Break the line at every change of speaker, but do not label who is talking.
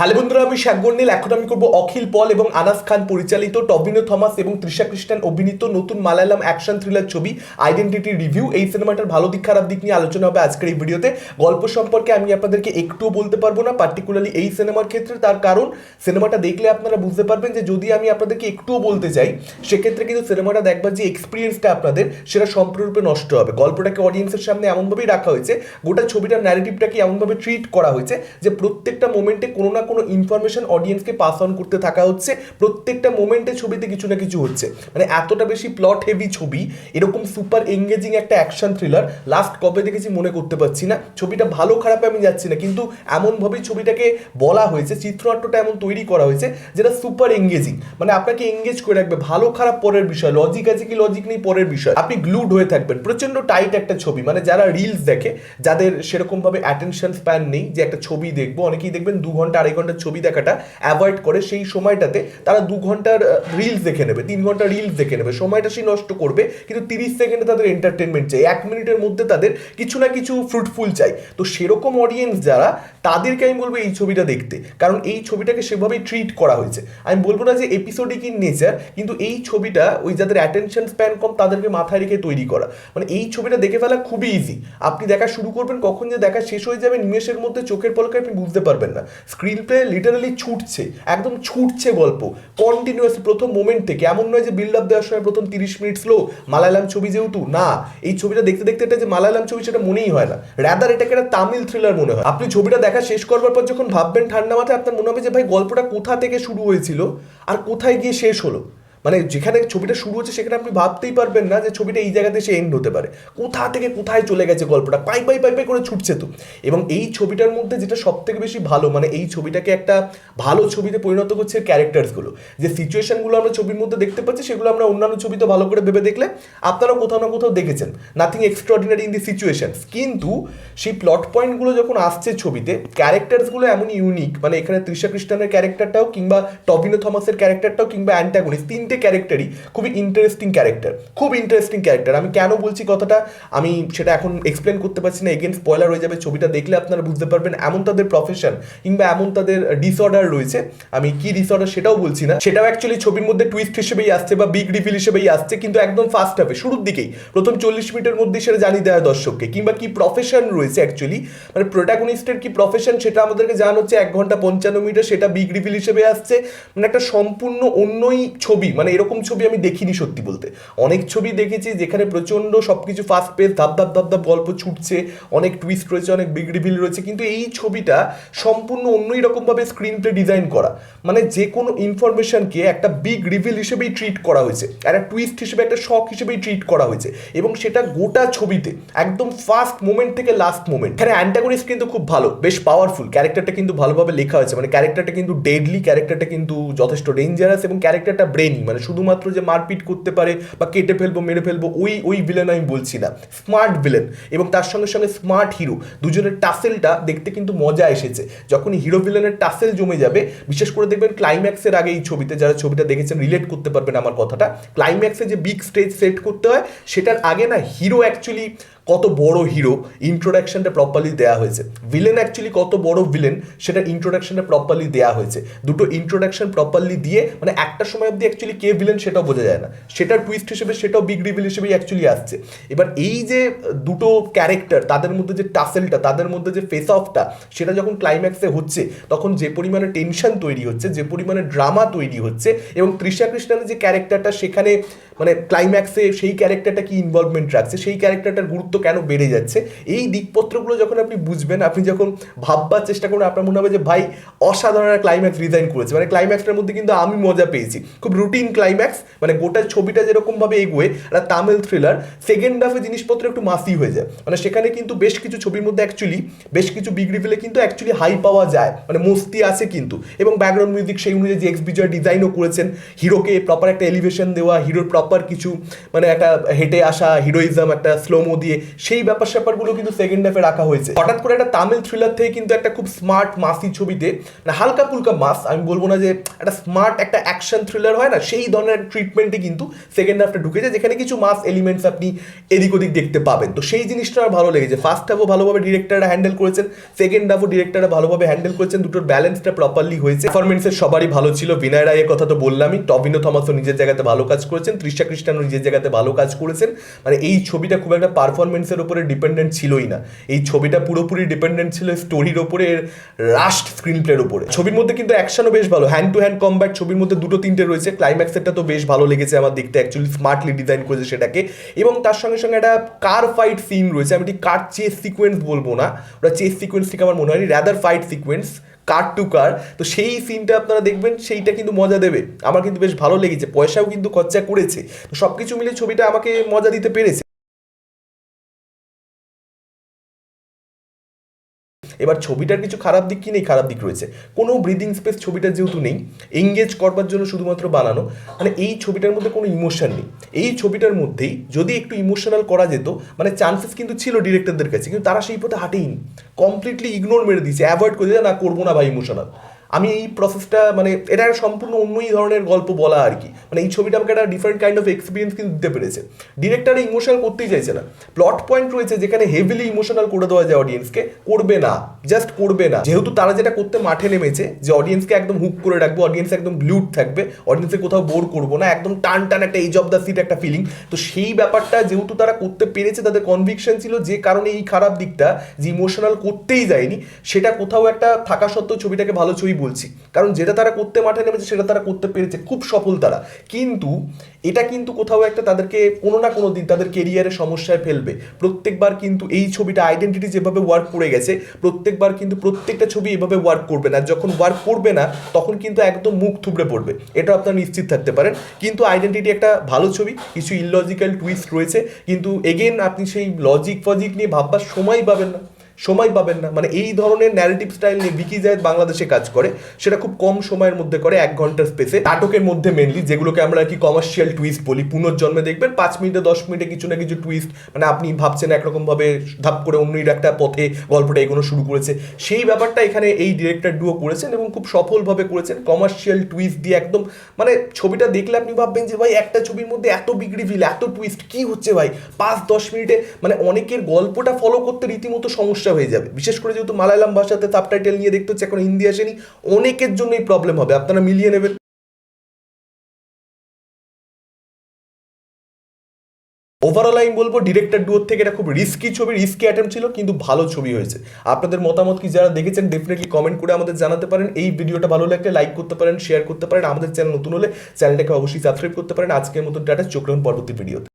Hello বন্ধুরা আমি নীল, এখন আমি করব অখিল পল এবং আনাস খান পরিচালিত টবিনো থমাস এবং তৃষা কৃষ্ণান অভিনীত নতুন মালায়ালাম অ্যাকশন থ্রিলার ছবি আইডেন্টিটি রিভিউ। এই সিনেমাটার ভালো দিক, খারাপ দিক নিয়ে আলোচনা হবে আজকের এই ভিডিওতে। গল্প সম্পর্কে আমি আপনাদেরকে একটুও বলতে পারব না পার্টিকুলারলি এই সিনেমার ক্ষেত্রে। তার কারণ, সিনেমাটা দেখলে আপনারা বুঝতে পারবেন যে যদি আমি আপনাদেরকে একটুও বলতে চাই, সেক্ষেত্রে কিন্তু সিনেমাটা দেখবার যে এক্সপিরিয়েন্সটা আপনাদের, সেটা সম্পূর্ণরূপে নষ্ট হবে। গল্পটাকে অডিয়েন্সের সামনে এমনভাবেই রাখা হয়েছে, গোটা ছবিটার ন্যারেটিভটাকে এমনভাবে ট্রিট করা হয়েছে যে প্রত্যেকটা মোমেন্টে কোনো না কোনো ইনফরমেশন অডিয়েন্সকে পাস অন করতে থাকা হচ্ছে, প্রত্যেকটা মোমেন্টে ছবিতে কিছু না কিছু হচ্ছে। মানে এতটা বেশি প্লট হেভি ছবি, এরকম সুপার এঙ্গেজিং একটা অ্যাকশন থ্রিলার লাস্ট কবে দেখেছি মনে করতে পারছি না। ছবিটা ভালো খারাপে আমি যাচ্ছি না, কিন্তু এমনভাবেই ছবিটাকে বলা হয়েছে, চিত্রনাট্যটা এমন তৈরি করা হয়েছে, যেটা সুপার এঙ্গেজিং মানে আপনাকে এঙ্গেজ করে রাখবে, ভালো খারাপ পরের বিষয় লজিক আছে কি লজিক নেই পরের বিষয়। আপনি গ্লুড হয়ে থাকবেন প্রচণ্ড টাইট একটা ছবি। মানে যারা রিলস দেখে, যাদের সেরকমভাবে অ্যাটেনশন স্প্যান নেই, যে একটা ছবি দেখব, অনেকেই দেখবেন দু ঘণ্টা, আড়াই ঘণ্টার ছবি দেখাটা অ্যাভয়েড করে সেই সময়টাতে তারা দু ঘণ্টার রিলস দেখে নেবে, তিন ঘণ্টা রিলস দেখে নেবে। সময়টা সেই নষ্ট করবে, কিন্তু তিরিশ সেকেন্ডে তাদের এন্টারটেনমেন্ট চাই। এক মিনিটের মধ্যে তাদের কিছু না কিছু ফ্রুটফুল চাই। তো সেরকম অডিয়েন্স যারা, তাদেরকে আমি বলব এই ছবিটা দেখতে। কারণ এই ছবিটাকে সেভাবেই ট্রিট করা হয়েছে। আমি বলব না যে এপিসোডিক ইন নেচার কিন্তু এই ছবিটা ওই যাদের অ্যাটেনশন স্প্যান কম, তাদেরকে মাথায় রেখে তৈরি করা। মানে এই ছবিটা দেখে ফেলা খুবই ইজি আপনি দেখা শুরু করবেন, কখন যে দেখা শেষ হয়ে যাবে, নিমেষের মধ্যে চোখের পলকে আপনি বুঝতে পারবেন না। স্ক্রিন প্লে লিটারালি ছুটছে, একদম ছুটছে গল্প। কন্টিনিউয়াস প্রথম মোমেন্ট থেকে। এমন নয় যে বিল্ড আপ দেওয়ার সময় প্রথম তিরিশ মিনিট স্লো মালায়ালাম ছবি যেহেতু, না। এই ছবিটা দেখতে দেখতে এটা যে মালায়ালাম ছবি, সেটা মনেই হয় না। র্যাদার এটাকে একটা তামিল থ্রিলার মনে হয়। আপনি ছবিটা দেখা শেষ করবার পর যখন ভাববেন ঠান্ডা মাথায়, আপনার মনে হবে যে, ভাই, গল্পটা কোথা থেকে শুরু হয়েছিল? আর কোথায় গিয়ে শেষ হলো? মানে যেখানে ছবিটা শুরু হচ্ছে সেখানে আপনি ভাবতেই পারবেন না যে ছবিটা এই জায়গাতে সে এন্ড হতে পারে। কোথা থেকে কোথায় চলে গেছে গল্পটা? পাই পাই পাই পাই করে ছুটছে তো। এবং এই ছবিটার মধ্যে যেটা সব থেকে বেশি ভালো মানে এই ছবিটাকে একটা ভালো ছবিতে পরিণত করছে ক্যারেক্টার্সগুলো যে সিচুয়েশনগুলো আমরা ছবির মধ্যে দেখতে পাচ্ছি, সেগুলো আমরা অন্যান্য ছবিতে ভালো করে ভেবে দেখলে আপনারাও কোথাও না কোথাও দেখেছেন। Nothing extraordinary in the situation কিন্তু সেই প্লট পয়েন্টগুলো যখন আসছে ছবিতে ক্যারেক্টার্সগুলো এমন ইউনিক মানে এখানে তৃষা কৃষ্ণানের ক্যারেক্টারটাও কিংবা টবিনো থমাসের ক্যারেক্টারটাও কিংবা অ্যান্টাগনিস্ট তিনটে ক্যারেক্টারই খুবই ইন্টারেস্টিং ক্যারেক্টার খুব ইন্টারেস্টিং ক্যারেক্টার আমি কেন বলছি কথাটা? আমি সেটা এখন এক্সপ্লেন করতে পারছি না। এগেন স্পয়লার হয়ে যাবে, ছবিটা দেখলে আপনারা বুঝতে পারবেন। এমন তাদের প্রফেশন কিংবা এমন তাদের ডিসঅর্ডার রয়েছে। আমি কি ডিসঅর্ডার সেটাও বলছি না। সেটাও অ্যাকচুয়ালি ছবির মধ্যে টুইস্ট হিসেবেই আসছে বা বিগ রিভিল হিসেবেই আসছে, কিন্তু একদম ফার্স্ট হাফে শুরুর দিকেই। প্রথম চল্লিশ মিনিটের মধ্যে সেটা জানিয়ে দেওয়া দর্শককে। কিংবা কি প্রফেশন রয়েছে অ্যাকচুয়ালি মানে প্রোটাগনিস্টের কি প্রফেশন সেটা আমাদেরকে জানানো হচ্ছে, এক ঘণ্টা পঞ্চান্ন মিনিটে সেটা বিগ রিভিল হিসেবে আসছে। মানে একটা সম্পূর্ণ অন্যই ছবি। মানে এরকম ছবি আমি দেখিনি সত্যি বলতে। অনেক ছবি দেখেছি যেখানে প্রচণ্ড সব কিছু ফাস্ট পেস ধাপ ধাপ ধাপ ধাপ গল্প ছুটছে, অনেক টুইস্ট রয়েছে, অনেক বিগ রিভিল রয়েছে, কিন্তু এই ছবিটা সম্পূর্ণ অন্যই রকমভাবে স্ক্রিন প্লে ডিজাইন করা। মানে যে কোনো ইনফরমেশনকে একটা বিগ রিভিল হিসেবেই ট্রিট করা হয়েছে একটা টুইস্ট হিসেবে, একটা শখ হিসেবেই ট্রিট করা হয়েছে, এবং সেটা গোটা ছবিতে, একদম ফার্স্ট মোমেন্ট থেকে লাস্ট মোমেন্ট এখানে অ্যান্টাগনিস্ট কিন্তু খুব ভালো, বেশ পাওয়ারফুল ক্যারেক্টারটা কিন্তু ভালোভাবে লেখা হয়েছে মানে ক্যারেক্টারটা কিন্তু ডেডলি ক্যারেক্টারটা কিন্তু যথেষ্ট ডেঞ্জারাস এবং ক্যারেক্টারটা ব্রেনি মানে শুধুমাত্র যে মারপিট করতে পারে বা কেটে ফেলব, মেরে ফেলব, ওই ওই ভিলেন আমি বলছি না। স্মার্ট ভিলেন এবং তার সঙ্গে সঙ্গে স্মার্ট হিরো দুজনের টাসেলটা দেখতে কিন্তু মজা এসেছে। যখন হিরো ভিলেনের টাসেল জমে যাবে, বিশেষ করে দেখবেন ক্লাইম্যাক্সের আগে এই ছবিতে, যারা ছবিটা দেখেছেন রিলেট করতে পারবেন আমার কথাটা। ক্লাইম্যাক্সে যে বিগ স্টেজ সেট করতে হয়, সেটার আগে না হিরো অ্যাকচুয়ালি কত বড় হিরো ইন্ট্রোডাকশনটা প্রপারলি দেওয়া হয়েছে। ভিলেন অ্যাকচুয়ালি কত বড় ভিলেন সেটা ইন্ট্রোডাকশনটা প্রপারলি দেওয়া হয়েছে। দুটো ইন্ট্রোডাকশন প্রপারলি দিয়ে মানে একটা সময় অবধি অ্যাকচুয়ালি কে ভিলেন সেটাও বোঝা যায় না। সেটা টুইস্ট হিসেবে, সেটাও বিগ রিভিল হিসেবেই অ্যাকচুয়ালি আসছে। এবার এই যে দুটো ক্যারেক্টার তাদের মধ্যে যে টাসেলটা তাদের মধ্যে যে ফেস অফটা সেটা যখন ক্লাইম্যাক্সে হচ্ছে, তখন যে পরিমাণে টেনশন তৈরি হচ্ছে, যে পরিমাণে ড্রামা তৈরি হচ্ছে, এবং তৃষা কৃষ্ণানের যে ক্যারেক্টারটা সেখানে মানে ক্লাইম্যাক্সে সেই ক্যারেক্টারটা কি ইনভলভমেন্ট রাখছে, সেই ক্যারেক্টারটার গুরুত্ব কেন বেড়ে যাচ্ছে? এই দিকপত্রগুলো যখন আপনি বুঝবেন, আপনি যখন ভাববার চেষ্টা করবেন, আপনার মনে হবে যে, ভাই, অসাধারণ ক্লাইম্যাক্স ডিজাইন করেছে। মানে ক্লাইম্যাক্সটার মধ্যে কিন্তু আমি মজা পেয়েছি। খুব রুটিন ক্লাইম্যাক্স মানে গোটা ছবিটা যেরকমভাবে এগোয়, একটা তামিল থ্রিলার সেকেন্ড হাফে জিনিসপত্র একটু মাসি হয়ে যায়। মানে সেখানে কিন্তু বেশ কিছু ছবির মধ্যে অ্যাকচুয়ালি বেশ কিছু বিগ রিভিলে কিন্তু অ্যাকচুয়ালি হাই পাওয়া যায়। মানে মস্তি আছে কিন্তু। এবং ব্যাকগ্রাউন্ড মিউজিক সেই অনুযায়ী যে এক্স বিজয় ডিজাইনও করেছেন, হিরোকে প্রপার একটা এলিভেশন দেওয়া হিরোর প্রপার কিছু মানে একটা হেঁটে আসা হিরোইজম একটা স্লোমো দিয়ে সেই ব্যাপার স্যাপারগুলো কিন্তু সেকেন্ড হাফে রাখা হয়েছে। হঠাৎ করে একটা তামিল থ্রিলার থেকে কিন্তু একটা খুব স্মার্ট মাসি ছবিতে মানে হালকা ফুলকা মাস, আমি বলব না যে একটা স্মার্ট একটা অ্যাকশন থ্রিলার হয় না, সেই ধরনের ট্রিটমেন্টে কিন্তু সেকেন্ড হাফটা ঢুকেছে, যেখানে কিছু মাস এলিমেন্টস আপনি এদিক ওদিক দেখতে পাবেন। তো সেই জিনিসটা আমার ভালো লেগেছে। ফার্স্ট হাফও ভালোভাবে ডিরেক্টররা হ্যান্ডেল করেছেন সেকেন্ড হাফও ডিরেক্টররা ভালোভাবে হ্যান্ডেল করেছেন, দুটোর ব্যালেন্সটা প্রপারলি হয়েছে। পারফরমেন্সের সবারই ভালো ছিল বিনয় রায়ের কথা তো বললামই টবিনো থমাসও নিজের জায়গাতে ভালো কাজ করেছেন, তৃষা খ্রিস্টানও নিজের জায়গাতে ভালো কাজ করেছেন। মানে এই ছবিটা খুব একটা পারফরমেন্সের উপরে ডিপেন্ডেন্ট ছিলই না। এই ছবিটা পুরোপুরি ডিপেন্ডেন্ট ছিল স্টোরির ওপরে লাস্ট স্ক্রিন প্লের উপরে ছবির মধ্যে কিন্তু অ্যাকশনও বেশ ভালো। হ্যান্ড টু হ্যান্ড কম্ব্যাট ছবির মধ্যে দুটো তিনটে রয়েছে। ক্লাইম্যাক্সেরটা তো বেশ ভালো লেগেছে আমার দেখতে। অ্যাকচুয়ালি স্মার্টলি ডিজাইন করেছে সেটাকে। এবং তার সঙ্গে সঙ্গে একটা কার ফাইট সিন রয়েছে। আমি ঠিক কার চেস সিকোয়েন্স বলব না। ওটা চেস সিকোয়েন্স থেকে আমার মনে হয়নি। Rather fight sequence car to car তো সেই সিনটা আপনারা দেখবেন, সেইটা কিন্তু মজা দেবে। আমার কিন্তু বেশ ভালো লেগেছে। পয়সাও কিন্তু খরচা করেছে। তো সব কিছু মিলে ছবিটা আমাকে মজা দিতে পেরেছে। এবার ছবিটার কিছু খারাপ দিক কি নেই? খারাপ দিক রয়েছে। কোনো ব্রিদিং স্পেস ছবিটা যেহেতু নেই এঙ্গেজ করবার জন্য শুধুমাত্র বানানো মানে এই ছবিটার মধ্যে কোনো ইমোশন নেই। এই ছবিটার মধ্যেই যদি একটু ইমোশনাল করা যেত মানে চান্সেস কিন্তু ছিল ডিরেক্টরদের কাছে, কিন্তু তারা সেই পথে হাঁটেইনি। কমপ্লিটলি ইগনোর মেরে দিয়েছে অ্যাভয়েড করে না, করব না ভাই ইমোশনাল আমি এই প্রসেসটা মানে এটা একটা সম্পূর্ণ অন্যই ধরনের গল্প বলা আর কি। মানে এই ছবিটা আমাকে একটা ডিফারেন্ট কাইন্ড অফ এক্সপিরিয়েন্স কিন্তু দিতে পেরেছে। ডিরেক্টর ইমোশনাল করতেই চাইছে না। প্লট পয়েন্ট রয়েছে যেখানে হেভিলি ইমোশনাল করে দেওয়া যায় অডিয়েন্সকে করবে না। জাস্ট করবে না। যেহেতু তারা যেটা করতে মাঠে নেমেছে, যে অডিয়েন্সকে একদম হুক করে রাখব অডিয়েন্স একদম গ্লুড থাকবে অডিয়েন্সে কোথাও বোর করব না, একদম টান টান একটা এজ অফ দ্য সিট একটা ফিলিং তো সেই ব্যাপারটা যেহেতু তারা করতে পেরেছে, তাদের কনভিকশন ছিল যে কারণে এই খারাপ দিকটা, যে ইমোশনাল করতেই যায়নি, সেটা কোথাও একটা থাকা সত্ত্বেও ছবিটাকে ভালো ছবি বলছি। কারণ যেটা তারা করতে মাঠে নেমেছে, সেটা তারা করতে পেরেছে। খুব সফল তারা। কিন্তু এটা কিন্তু কোথাও একটা তাদেরকে কোনো না কোনো দিন তাদের কেরিয়ারে সমস্যায় ফেলবে। প্রত্যেকবার কিন্তু এই ছবিটা আইডেন্টিটি যেভাবে ওয়ার্ক করে গেছে, প্রত্যেকবার কিন্তু প্রত্যেকটা ছবি এভাবে ওয়ার্ক করবে না। যখন ওয়ার্ক করবে না, তখন কিন্তু একদম মুখ থুবড়ে পড়বে। এটা আপনারা নিশ্চিত থাকতে পারেন। কিন্তু আইডেন্টিটি একটা ভালো ছবি, কিছু ইললজিক্যাল টুইস্ট রয়েছে। কিন্তু এগেন আপনি সেই লজিক ফজিক নিয়ে ভাববার সময় পাবেন না। সময় পাবেন না। মানে এই ধরনের ন্যারেটিভ স্টাইল নিয়ে বিকি জায়দ বাংলাদেশে কাজ করে, সেটা খুব কম সময়ের মধ্যে করে, এক ঘণ্টার স্পেসে নাটকের মধ্যে মেনলি যেগুলোকে আমরা কি কমার্শিয়াল টুইস্ট বলি, পুনর্জন্মে দেখবেন পাঁচ মিনিটে, দশ মিনিটে কিছু না কিছু টুইস্ট মানে আপনি ভাবছেন একরকম ভাবে ধাপ করে অন্য একটা পথে গল্পটা এগোনো শুরু করেছে। সেই ব্যাপারটা এখানে এই ডিরেক্টর ডুও করেছেন এবং খুব সফলভাবে করেছেন। কমার্শিয়াল টুইস্ট দিয়ে একদম মানে ছবিটা দেখলে আপনি ভাববেন যে ভাই, একটা ছবির মধ্যে এত বিগ রিভিল এত টুইস্ট কি হচ্ছে ভাই? পাঁচ, দশ মিনিটে মানে অনেকের গল্পটা ফলো করতে রীতিমতো সমস্যা হয়ে যাবে। বিশেষ করে যেহেতু মালায়ালাম ভাষাতে সাবটাইটেল নিয়ে দেখতে হচ্ছে, এখন হিন্দি আসেনি, অনেকের জন্যই প্রবলেম হবে, আপনারা মিলিয়ে নেবেন। ওভারঅল আমি বলব ডিরেক্টর ডুয়োর থেকে এটা খুব রিস্কি ছবি রিস্কি অ্যাটেম্প ছিল, কিন্তু ভালো ছবি হয়েছে। আপনাদের মতামত কি যারা দেখেছেন ডেফিনেটলি কমেন্ট করে আমাদের জানাতে পারেন। এই ভিডিওটা ভালো লাগলে লাইক করতে পারেন শেয়ার করতে পারেন। আমাদের চ্যানেল নতুন হলে চ্যানেলটাকে অবশ্যই সাবস্ক্রাইব করতে পারেন। আজকের মতো ডাটা চোখ রাখুন পরবর্তী ভিডিওতে